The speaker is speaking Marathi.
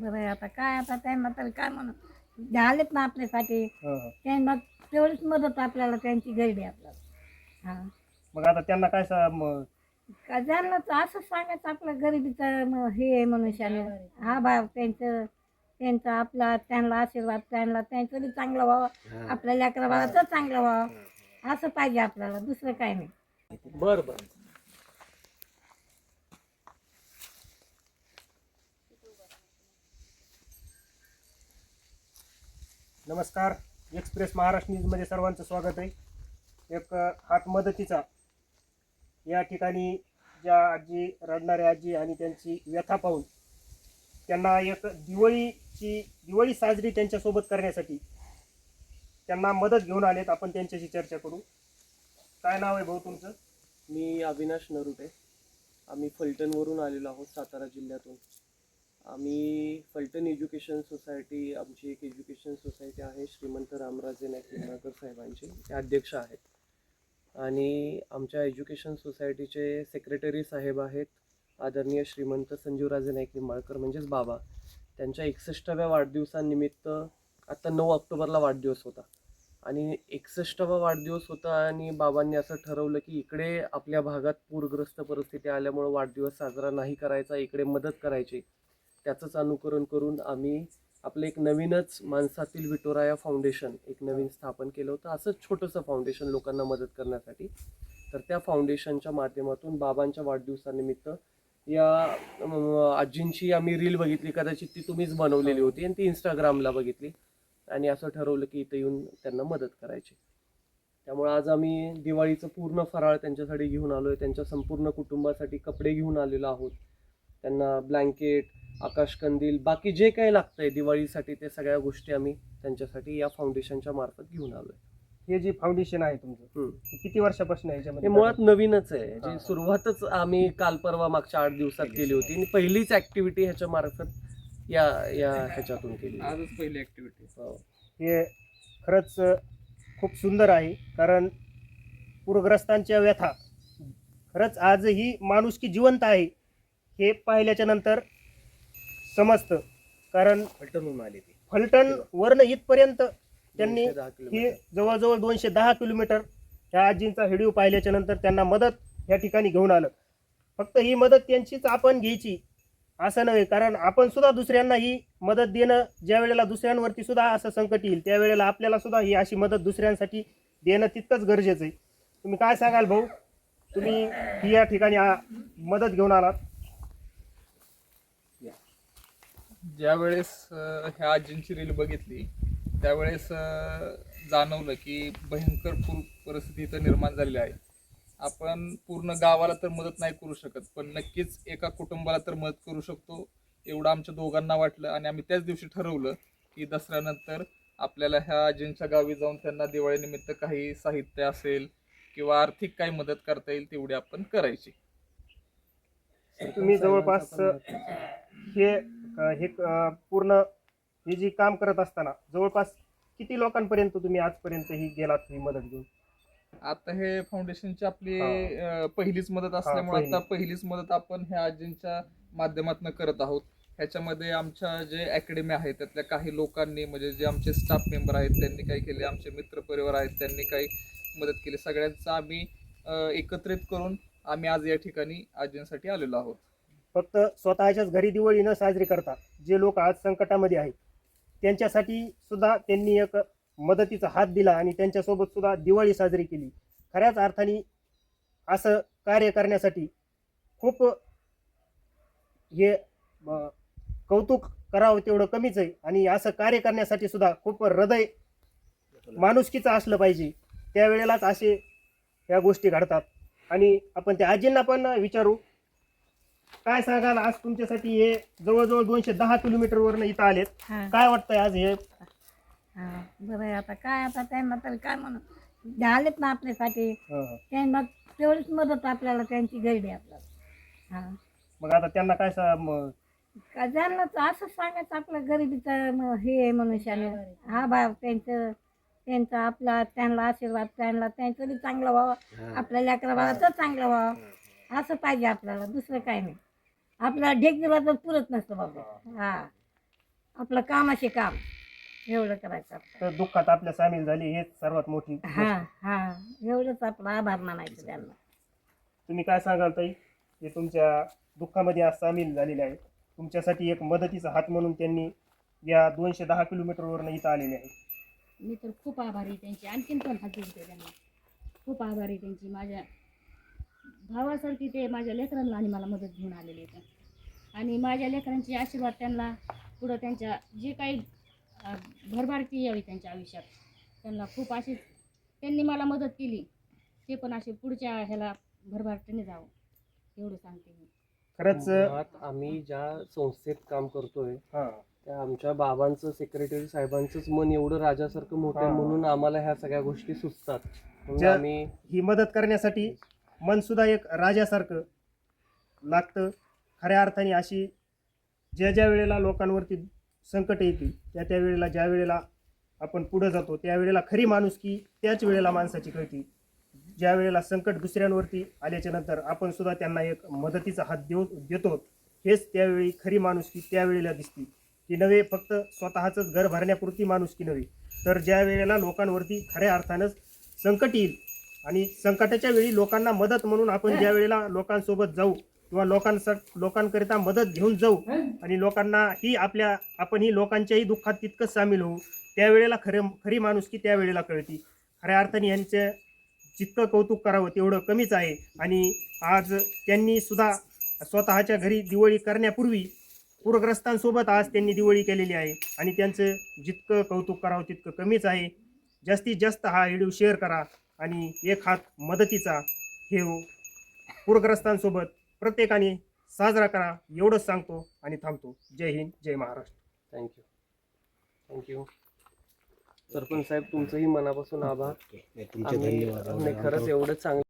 बरं आहे आता काय आता त्यांना तरी काय म्हणून झालेत ना आपल्यासाठी. हं, हं. त्यांना तेवढीच मदत आपल्याला त्यांची गरज आहे आपल्याला. हां. मग आता त्यांना काय सा- म- का ज्यांना तर असं सांगायचं आपलं गरिबीचं म- हे आहे मनुष्याने. हा बा त्यांचं त्यांचा आपला त्यांना आशीर्वाद त्यांना त्यांचं बी चांगलं व्हावं. आपल्या लेकरा बाळाचं चांगलं व्हावं. असं पाहिजे आपल्याला दुसरं काय नाही. बर बर. नमस्कार. एक्सप्रेस महाराष्ट्र न्यूजमध्ये सर्वांचं स्वागत आहे. एक हात मदतीचा या ठिकाणी ज्या आजी रडणाऱ्या आजी आणि त्यांची व्यथा पाहून त्यांना एक दिवाळीची दिवाळी साजरी त्यांच्यासोबत करण्यासाठी त्यांना मदत घेऊन आलेत आपण त्यांच्याशी चर्चा करू. काय नाव आहे भाऊ तुमचं? मी अविनाश नरुटे. आम्ही फलटणवरून आलेलो आहोत सातारा जिल्ह्यातून. आम्ही फलटण एज्युकेशन सोसायटी आमची एक एज्युकेशन सोसायटी आहे श्रीमंत रामराजे नाईक निंबाळकर साहेबांचे. ते अध्यक्ष आहेत. आणि आमच्या एज्युकेशन सोसायटीचे सेक्रेटरी साहेब आहेत आदरणीय श्रीमंत संजीवराजे नाईक निंबाळकर म्हणजेच बाबा. त्यांच्या एकसष्टाव्या वाढदिवसानिमित्त आत्ता नऊ ऑक्टोबरला वाढदिवस होता. आणि एकसष्टावा वाढदिवस होता आणि बाबांनी असं ठरवलं की इकडे आपल्या भागात पूरग्रस्त परिस्थिती आल्यामुळं वाढदिवस साजरा नाही करायचा इकडे मदत करायची. त्याचंच अनुकरण करून आम्ही आपलं एक नवीनच माणसातील विटोराया फाउंडेशन एक नवीन स्थापन केलं होतं. असंच छोटंसं फाउंडेशन लोकांना मदत करण्यासाठी. तर त्या फाउंडेशनच्या माध्यमातून बाबांच्या वाढदिवसानिमित्त या आजींची आम्ही रील बघितली. कदाचित ती तुम्हीच बनवलेली होती आणि ती इंस्टाग्रामला बघितली. आणि असं ठरवलं की इथं येऊन त्यांना मदत करायची. त्यामुळे आज आम्ही दिवाळीचं पूर्ण फराळ त्यांच्यासाठी घेऊन आलो आहे त्यांच्या संपूर्ण कुटुंबासाठी कपडे घेऊन आलेलो आहोत. त्यांना ब्लँकेट आकाशकंदील बाकी जे काही लागतंय दिवाळीसाठी ते सगळ्या गोष्टी आम्ही त्यांच्यासाठी या फाउंडेशनच्या मार्फत घेऊन आलो आहे हे जे फाउंडेशन आहे तुमचं किती वर्षापासून आहे हे मुळात नवीनच आहे. जी सुरुवातच आम्ही काल परवा मागच्या आठ दिवसात केली. होती आणि पहिलीच ऍक्टिव्हिटी ह्याच्या मार्फत या या ह्याच्यातून केली. आजच पहिली ऍक्टिव्हिटी हो. हे खरंच खूप सुंदर आहे कारण पूरग्रस्तांच्या व्यथा. खरंच आजही माणुसकी जिवंत आहे हे पाहिल्याच्या नंतर समजतं. कारण फलटणहून आली ती. फलटण वरनं इथपर्यंत त्यांनी. हे जवळजवळ दोनशे दहा किलोमीटर ह्या आजींचा व्हिडिओ पाहिल्याच्या नंतर त्यांना मदत या ठिकाणी घेऊन आलं. फक्त ही मदत त्यांचीच आपण घ्यायची असं नव्हे कारण आपण सुद्धा दुसऱ्यांना ही मदत देणं ज्या वेळेला दुसऱ्यांवरती सुद्धा असं संकट येईल त्यावेळेला आपल्याला सुद्धा ही अशी मदत दुसऱ्यांसाठी देणं तितकंच गरजेचं आहे. तुम्ही काय सांगाल भाऊ? तुम्ही ही या ठिकाणी मदत घेऊन आलात. ज्यावेळेस ह्या आजींची रील बघितली त्यावेळेस जाणवलं की भयंकर पूर परिस्थिती इथं निर्माण झालेली आहे. आपण पूर्ण गावाला तर मदत नाही करू शकत पण नक्कीच एका कुटुंबाला तर मदत करू शकतो. एवढं आमच्या दोघांना वाटलं आणि आम्ही त्याच दिवशी ठरवलं की दसऱ्यानंतर आपल्याला ह्या आजींच्या गावी जाऊन त्यांना दिवाळीनिमित्त काही साहित्य असेल किंवा आर्थिक काही मदत करता येईल तेवढी आपण करायची. तुम्ही जवळपास हे हे पूर्ण हे जे काम करत असताना जवळपास किती लोकांपर्यंत तुम्ही आजपर्यंत ही गेलात ही मदत घेऊन आता हे फाउंडेशनची आपली. अं, पहिलीच मदत असल्यामुळे पहिली. आता पहिलीच मदत आपण ह्या आजींच्या माध्यमातून करत आहोत ह्याच्यामध्ये आमच्या जे अकॅडमी आहेत त्यातल्या काही लोकांनी म्हणजे जे आमचे स्टाफ मेंबर आहेत त्यांनी काय केले आमचे मित्र परिवार आहेत त्यांनी काही मदत केली सगळ्यांचं आम्ही अं, एकत्रित करून आम्ही आज या ठिकाणी आजींसाठी आलेलो आहोत फक्त स्वतःच्याच घरी दिवाळी न साजरी करता जे लोक आज संकटामध्ये आहेत त्यांच्यासाठी सुद्धा त्यांनी एक मदतीचा हात दिला आणि त्यांच्यासोबत सुद्धा दिवाळी साजरी केली. खऱ्याच अर्थाने असं कार्य करण्यासाठी खूप हे कौतुक करावं तेवढं कमीच आहे आणि असं कार्य करण्यासाठी सुद्धा खूप हृदय माणुसकीचं असलं पाहिजे. त्यावेळेलाच असे ह्या गोष्टी घडतात. आणि आपण त्या आजींना पण विचारू. काय सांगाल आज तुमच्यासाठी हे जवळजवळ दोनशे दहा किलोमीटर वरनं इथं आलेत. हां. काय वाटतंय आज हे? हां बरं आहे आता. काय आता त्यांना तरी काय म्हणून झालेत ना आपल्यासाठी. त्यांना तेवढीच मदत आपल्याला त्यांची गरज आहे आपल्याला. हां. मग आता त्यांना काय सा- म- का ज्यांना तर असं सांगायचं आपलं गरिबीचं म- हे आहे मनुष्याने हा बा त्यांचं त्यांचा आपला त्यांना आशीर्वाद त्यांना त्यांचं बी चांगलं व्हावं. आपल्या लेकरा बाळाचं चांगलं व्हावं. असं पाहिजे आपल्याला दुसरं काय नाही. आपला ढेक दिला तर पुरत नसतं बाबा. हा. आपलं कामाचे काम. एवढं करायचं आपलं. तर दुःखात आपल्या सामील झाले हेच सर्वात मोठी गोष्ट. हा हा. एवढंच आपला आभार मानायचं त्यांना. तुम्ही काय सांगाल ताई? ते तुमच्या दुःखामध्ये आज सामील झालेले आहेत. तुमच्यासाठी एक मदतीचा हात म्हणून त्यांनी या दोनशे दहा किलोमीटरवरनं इथं आलेले आहेत. मी तर खूप आभारी आहे त्यांची. आणखीन पण हात जोडते त्यांना खूप आभारी आहे त्यांची. माझ्या भावासारखी ते माझ्या लेकरांना आणि मला मदत घेऊन आलेले आहेत. आणि माझ्या लेकरांचे आशीर्वाद त्यांना पुढं त्यांच्या जे काही अं, भरभराटी यावी त्यांच्या आयुष्यात त्यांना खूप अशी त्यांनी मला मदत केली ते पण असे पुढच्या ह्याला भरभराटीने जावं एवढं सांगते मी. खरंच मुळात आम्ही ज्या संस्थेत काम करतोय हा. त्या आमच्या बाबांचं सेक्रेटरी साहेबांचंच मन एवढं राजासारखं मोठं हा. म्हणून आम्हाला ह्या सगळ्या गोष्टी सुचतात. आम्ही ही मदत करण्यासाठी मनसुद्धा एक राजासारखं लागतं. खऱ्या अर्थाने अशी ज्या ज्या वेळेला लोकांवरती संकट येते त्या त्या वेळेला ज्या वेळेला आपण पुढं जातो त्यावेळेला खरी माणुसकी त्याच वेळेला माणसाची कळती. ज्या वेळेला संकट दुसऱ्यांवरती आल्याच्यानंतर आपण सुद्धा त्यांना एक मदतीचा हात देऊ देतो. हेच त्यावेळी खरी माणुसकी त्यावेळेला दिसते. की नव्हे फक्त स्वतःचंच घर भरण्यापुरती माणुसकी नव्हे. तर ज्या वेळेला लोकांवरती खऱ्या अर्थानंच संकट येईल आणि संकटाच्या वेळी लोकांना मदत म्हणून आपण ज्या वेळेला लोकांसोबत जाऊ किंवा लोकांस लोकांकरिता मदत घेऊन जाऊ आणि लोकांना ही आपल्या आपण ही लोकांच्याही दुःखात तितकंच सामील होऊ त्यावेळेला खरं खरी माणूस की त्यावेळेला कळती. खऱ्या अर्थाने यांचं जितकं कौतुक करावं तेवढं कमीच आहे. आणि आज त्यांनी सुद्धा स्वतःच्या घरी दिवाळी करण्यापूर्वी पूरग्रस्तांसोबत आज त्यांनी दिवाळी केलेली आहे. आणि त्यांचं जितकं कौतुक करावं तितकं कमीच आहे. जास्तीत जास्त हा व्हिडिओ शेअर करा. आणि एक हात मदतीचा हे पूरग्रस्तांसोबत प्रत्येकाने साजरा करा एवढंच सांगतो आणि थांबतो. जय हिंद जय Maharashtra. Thank you thank you sarpanch साहेब तुमचंही मनापासून आभार. तुमचे आम्ही खरंच एवढं चांगलं